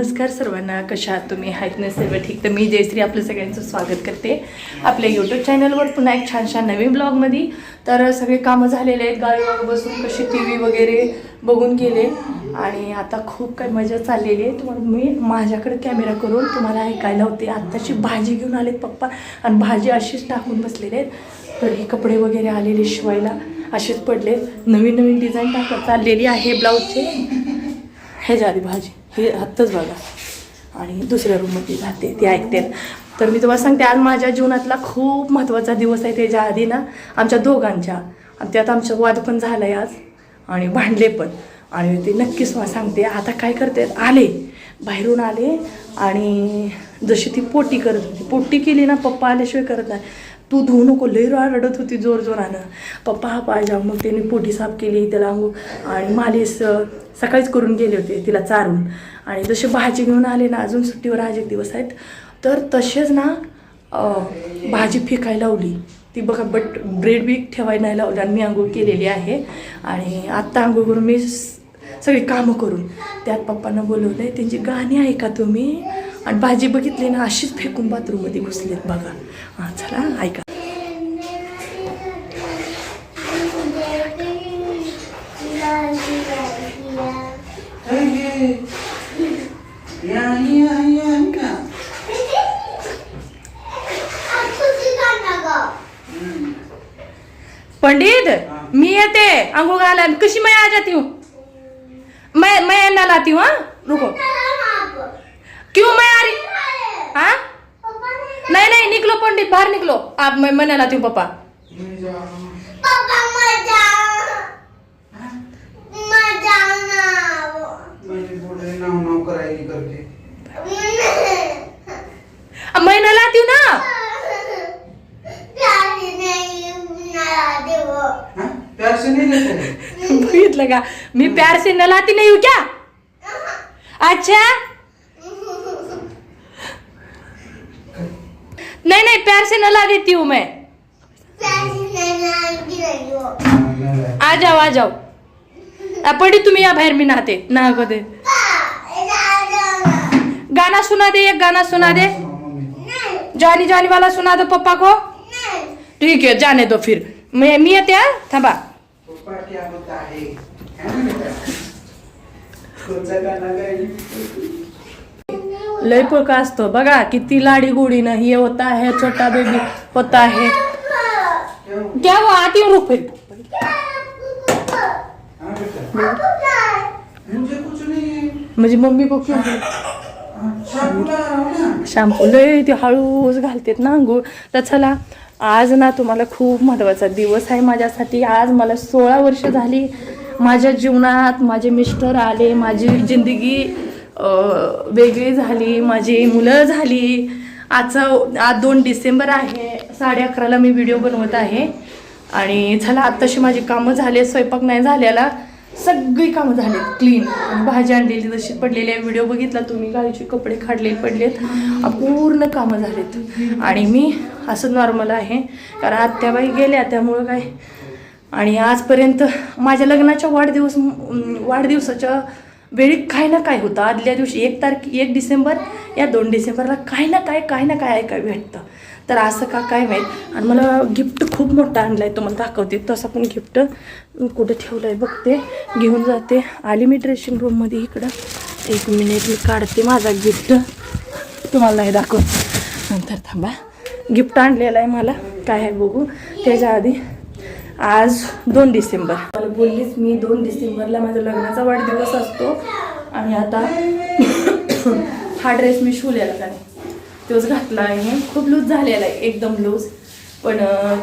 नमस्कार सर्वांना कशा आहात तुम्ही? आहेत ना सर्व ठीक? तर मी जयश्री आपलं सगळ्यांचं स्वागत करते. आपल्या यूट्यूब चॅनलवर पुन्हा एक छानशा नवीन ब्लॉगमध्ये तर सगळे कामं झालेले आहेत गाडीवर बसून कशी टी व्ही वगैरे बघून गेले. आणि आता खूप काही मजा चाललेली आहे. तुम्हाला मी माझ्याकडे कॅमेरा करून तुम्हाला ऐकायला होते. आत्ताची भाजी घेऊन आलेत पप्पा आणि भाजी अशीच टाकून बसलेले आहेत. तर हे कपडे वगैरे आलेले शिवायला असेच पडले नवीन नवीन डिझाईन टाकत चाललेली आहे ब्लाऊजचे ह्याच्या आधी भाजी. हे हत्तच बघा. आणि दुसऱ्या रूममध्ये जाते ते ऐकते तर मी तुम्हाला सांगते आज माझ्या जीवनातला खूप महत्त्वाचा दिवस आहे त्याच्या आधी ना आमच्या दोघांच्या. आणि त्यात आमचा वाद पण झाला आहे आज आणि भांडले पण. आणि ते नक्कीच मला सांगते आता काय करते आले. बाहेरून आले आणि जशी ती पोटी करत होती. पोटी केली ना पप्पा आल्याशिवाय करत नाही. तू धुवू नको लई रा- रडत होती जोर जोरानं. पप्पा हा पाहिजे मग त्याने पोटी साफ केली त्याला अंघोळ आणि मालिश सकाळीच करून गेले होते तिला चारून. आणि जसे भाजी घेऊन आले ना अजून सुट्टीवर आज एक दिवस आहेत. तर तसेच ना भाजी फेकायला लावली. ती बघा बट ब्रेड बी ठेवायला नाही लावली. आणि मी आंघोळ केलेली आहे. आणि आत्ता आंघोळ करून मी सगळी कामं करून. त्यात पप्पांना बोलवलं आहे त्यांची गाणी ऐका तुम्ही. आणि भाजी बघितली ना अशीच फेकून बाथरूममध्ये घुसलीत बघा. हां चला ऐका. पंडित मी येते. आंघोळ घाला कशी मया आ येऊ? मया मैं मैं ना लाती रुको. क्यों मैं आ रही? हाँ? नहीं नहीं निकलो पंडित बाहर निकलो। आप मैं मैं लाती हूँ पापा। मैं ना हूँ ना? बघितलं का मी प्यार से नहीं हूँ क्या? अच्छा? पैसे न ला देती हूँ मैं आ जाओ आ जाओ पड़ी तुम्हें या बाहर में नहाते. को दे गाना सुना दे एक गाना सुना दे. जानी जानी वाला सुना दो पप्पा को. ठीक है जाने दो फिर. मैं मी येते हा? थांबा. लय पुळका असतो. बघा किती लाडी गोडीनं हे होता आहे छोटा बेबी होता आहे. द्या वो आती हूँ म्हणजे मम्मी को. शॅम्पू लय ते हळूच घालतेत ना अंघोळ. तर चला आज ना तुम्हाला खूप महत्त्वाचा दिवस आहे माझ्यासाठी. आज मला सोळा वर्ष झाली. माझ्या जीवनात माझे मिस्टर आले माझी जिंदगी वेगळी झाली माझी मुलं झाली. आजचा आज दोन डिसेंबर आहे साडे अकराला मी व्हिडिओ बनवत आहे. आणि चला आत्ताशी माझी कामं झाले स्वयंपाक नाही झालेला. सगळी कामं झाली क्लीन भाजी आणलेली जशी पडलेली आहे व्हिडिओ बघितला तुम्ही गाडीचे कपडे काढलेले पडलेत. पूर्ण कामं झालेत. आणि मी असं नॉर्मल आहे. कारण आत्याबाई गेल्या त्यामुळं काय? आणि आजपर्यंत माझ्या लग्नाच्या वाढदिवस वाढदिवसाच्या वेळी काय ना काय होतं. आदल्या दिवशी एक तारखे एक डिसेंबर या दोन डिसेंबरला काय ना काय काय ना काय ऐकाय भेटतं. तर असं का काय माहीत? आणि मला गिफ्ट खूप मोठा आणला आहे तुम्हाला दाखवते. तसं पण गिफ्ट कुठं ठेवलं आहे बघते. घेऊन जाते. आली मी ड्रेसिंग रूममध्ये इकडं. एक मिनिट मी काढते माझा गिफ्ट तुम्हाला नाही दाखवते. नंतर थांबा. गिफ्ट आणलेलं आहे मला. काय आहे बघू. त्याच्या आधी आज दोन डिसेंबर. मला बोललीच मी दोन डिसेंबरला माझा लग्नाचा वाढदिवस असतो. आणि आता हा ड्रेस मी शिवलेला का नाही तोच घातला आहे खूप लूज झालेला आहे एकदम लूज पण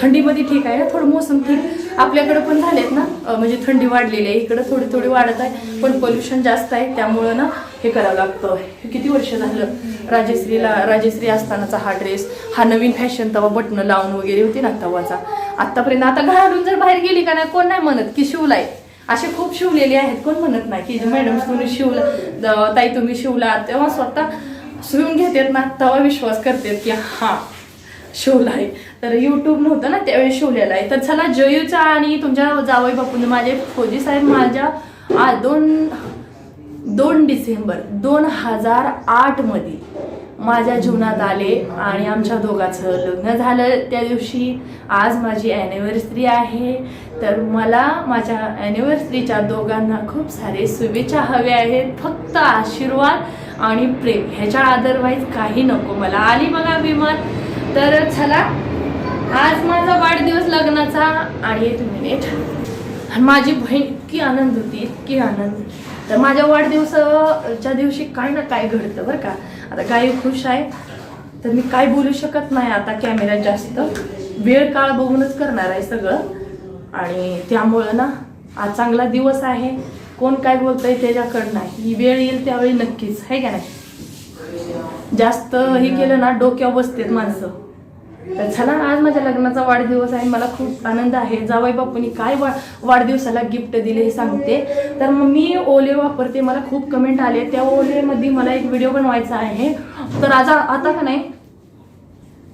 थंडीमध्ये ठीक आहे ना? थोडं मोसम ठीक. आपल्याकडं पण झालेत ना? म्हणजे थंडी वाढलेली आहे. इकडं थोडी थोडी वाढत आहे. पण पोल्युशन जास्त आहे. त्यामुळं ना हे करावं लागतं. हे किती वर्ष झालं? राजेश्रीला राजेश्री असतानाचा हा ड्रेस. हा नवीन फॅशन तवा बटणं लावून वगैरे होती ना तवाचा आतापर्यंत आता घरातून जर बाहेर गेली का नाही कोण नाही म्हणत की शिवलाय? असे खूप शिवलेले आहेत कोण म्हणत नाही की मॅडम तुम्ही शिवला ताई तुम्ही शिवला तेव्हा स्वतः शिवून घेतात ना तेव्हा विश्वास करतात की हा शिवला आहे तर युट्यूब नव्हतं ना त्यावेळी शिवलेलं आहे. तर चला जयूचा आणि तुमच्या जावई बापून माझे फौजी साहेब माझ्या दोन दोन डिसेंबर दोन हजार आठमध्ये माझ्या जीवनात आले आणि आमच्या दोघांचं लग्न झालं त्या दिवशी. आज माझी ॲनिव्हर्सरी आहे. तर मला माझ्या ॲनिव्हर्सरीच्या दोघांना खूप सारे शुभेच्छा हव्या आहेत. फक्त आशीर्वाद आणि प्रेम ह्याच्या अदरवाईज काही नको. मला आली बघा विमान. तर चला आज माझा वाढदिवस लग्नाचा आणि एक मिनिट आणि माझी बहीण इतकी आनंद होती इतकी आनंद. तर माझ्या वाढदिवसाच्या दिवशी काय ना काय घडतं बरं का. आता गाई खुश आहे. तर मी काय बोलू शकत नाही आता कॅमेऱ्यात जास्त. वेळ काळ बघूनच करणार आहे सगळं. आणि त्यामुळं ना आज चांगला दिवस आहे. कोण काय बोलतंय त्याच्याकडं नाही. ही वेळ येईल त्यावेळी नक्कीच. आहे का नाही? जास्त हे केलं ना डोक्यावर बसतेत माणसं. तर चला आज माझ्या लग्नाचा वाढदिवस आहे मला खूप आनंद आहे. जावई बापूंनी काय वा वाढदिवसाला गिफ्ट दिले हे सांगते. तर मग मी ओले वापरते मला खूप कमेंट आले. त्या ओलेमध्ये मला एक व्हिडिओ बनवायचा आहे. तर आज आता का नाही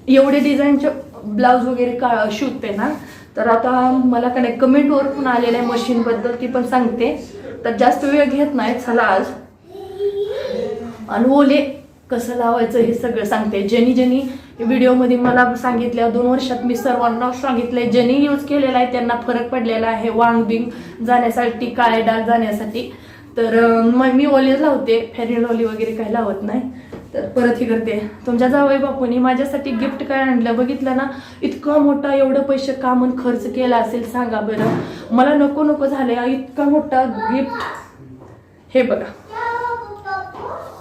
एवढे डिझाईनचे ब्लाऊज वगैरे का शिवते ना. तर आता मला का नाही कमेंटवर पण आलेलं आहे मशीनबद्दल ती पण सांगते. तर जास्त वेळ घेत नाही चला आज. आणि ओले कसं लावायचं हे सगळं सांगते. ज्यांनी ज्यांनी व्हिडिओमध्ये मला सांगितल्या दोन वर्षात मी सर्वांना सांगितलंय ज्यांनी यूज केलेला आहे त्यांना फरक पडलेला आहे. वांग बिंग जाण्यासाठी काळे डाग जाण्यासाठी. तर मग मी ओली लावते. फेरिन ओली वगैरे काही लावत नाही. तर परत हे करते. तुमच्या जावई बापूनी माझ्यासाठी गिफ्ट काय आणलं? बघितलं ना? इतका मोठा एवढं पैसे का खर्च केला असेल? सांगा बरं. मला नको नको झालंय. इतका मोठा गिफ्ट हे बघा.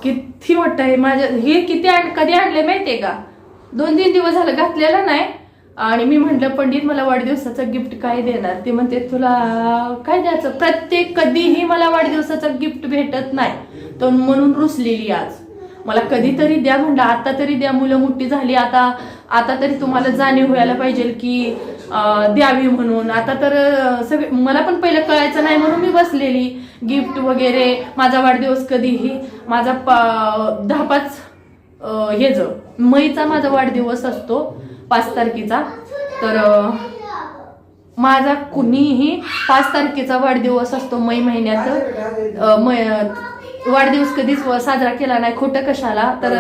किती मोठं आहे? माझ्या हे किती आण कधी आणले माहितीये का? दोन तीन दिवस झालं घातलेलं नाही. आणि मी म्हटलं पंडित मला वाढदिवसाचं गिफ्ट काय देणार? ते म्हणते तुला काय द्यायचं? प्रत्येक कधीही मला वाढदिवसाचं गिफ्ट भेटत नाही. तर म्हणून रुसलेली आज. मला कधीतरी द्या म्हणलं आता तरी द्या. मुलं मोठी झाली आता आता तरी तुम्हाला जाणीव व्हायला पाहिजे की द्यावी म्हणून. आता तर सगळे मला पण पहिलं कळायचं नाही म्हणून मी बसलेली. गिफ्ट वगैरे माझा वाढदिवस कधीही माझा पा- दहा पाच हे ज मईचा माझा वाढदिवस असतो पाच तारखेचा. तर माझा कुणीही पाच तारखेचा वाढदिवस असतो मै महिन्यात. वाढदिवस कधीच साजरा केला नाही. खोटं कशाला? तर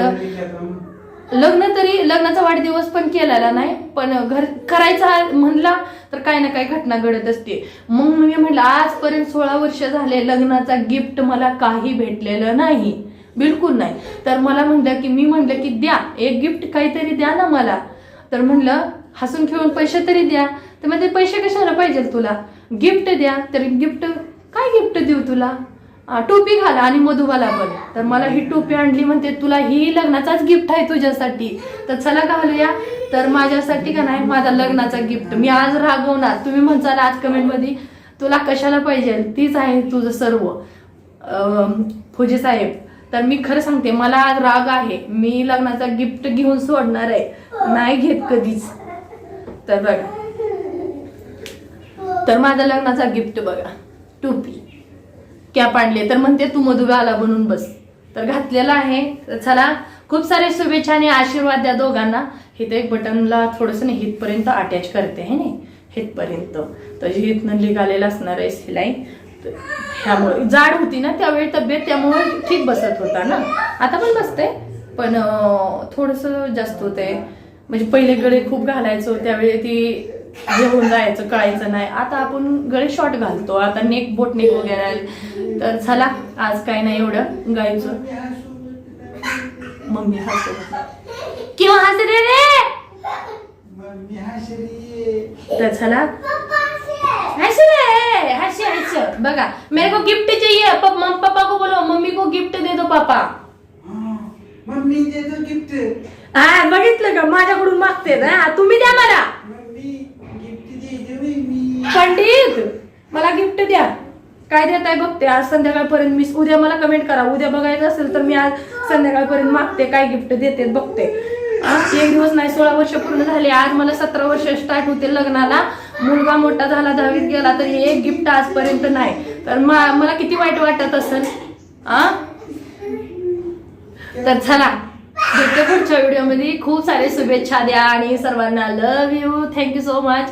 लग्न तरी लग्नाचा वाढदिवस पण केलेला नाही पण घर करायचा म्हणला तर काही ना काही घटना घडत असते. मग मी म्हटलं आजपर्यंत सोळा वर्ष झाले लग्नाचा गिफ्ट मला काही भेटलेलं नाही. बिलकुल नाही. तर मला म्हणलं की मी म्हणलं की द्या एक गिफ्ट काहीतरी द्या ना मला. तर म्हणलं हसून खेळून पैसे तरी द्या. तर म्हणजे पैसे कशाला पाहिजे तुला? गिफ्ट द्या. तर गिफ्ट काय गिफ्ट देऊ तुला? टोपी घाला आणि मधुबाला पण तर मला ही टोपी आणली म्हणते तुला ही लग्नाचाच गिफ्ट आहे तुझ्यासाठी. तर चला घालूया. तर माझ्यासाठी का नाही माझा लग्नाचा गिफ्ट मी आज रागवणार. तुम्ही म्हणताल आज कमेंटमध्ये तुला कशाला पाहिजे? तीच आहे तुझं सर्व. फुजेसाहेब साहेब तर मी खरं सांगते मला आज राग आहे. मी लग्नाचा गिफ्ट घेऊन सोडणार आहे. नाही घेत कधीच. तर बघा. तर माझा लग्नाचा गिफ्ट बघा. टोपी. कॅप आणले तर म्हणते तू मधुबाला बनून बस. तर घातलेला आहे. तर चला खूप सारे शुभेच्छा आणि आशीर्वाद द्या दोघांना. हिथं एक बटनला थोडंसं नाही हितपर्यंत अटॅच करते हे नाही? हितपर्यंत. तर हितनं निघालेलं असणार आहे सिलाई ह्यामुळे. जाड होती ना त्यावेळी तब्येत त्यामुळे ठीक बसत होता ना? आता पण बसते पण थोडंसं जास्त होतंय. म्हणजे पहिले गळे खूप घालायचो त्यावेळी ती हे होऊन जायचं कळायचं नाही. आता आपण गळे शॉर्ट घालतो. आता नेक बोट नेक वगैरे आले. तर चला आज काय नाही एवढं. गायचं. मम्मी हसत. किंवा हसरे रे तर चला. हंस रे! हंस हंस. बघा मेरे को गिफ्ट चाहिए. पप को बोलो मम्मी को गिफ्ट दे दो पापा मम्मी देतो गिफ्ट हा बघितलं का? माझ्याकडून मागते ना तुम्ही द्या मला. पंडित मला गिफ्ट द्या. काय देत आहे बघते आज संध्याकाळपर्यंत मी उद्या मला कमेंट करा. उद्या बघायचं असेल तर मी आज संध्याकाळपर्यंत मागते काय गिफ्ट देते बघते. एक दिवस नाही सोळा वर्ष पूर्ण झाले. आज मला सतरा वर्ष स्टार्ट होते लग्नाला. मुलगा मोठा झाला दहावीत गेला तर एक गिफ्ट आजपर्यंत नाही. तर मा- मला किती वाईट वाटत असेल? आ? तर चला भेटते पुढच्या व्हिडिओमध्ये खूप सारे शुभेच्छा द्या आणि सर्वांना love you thank you so much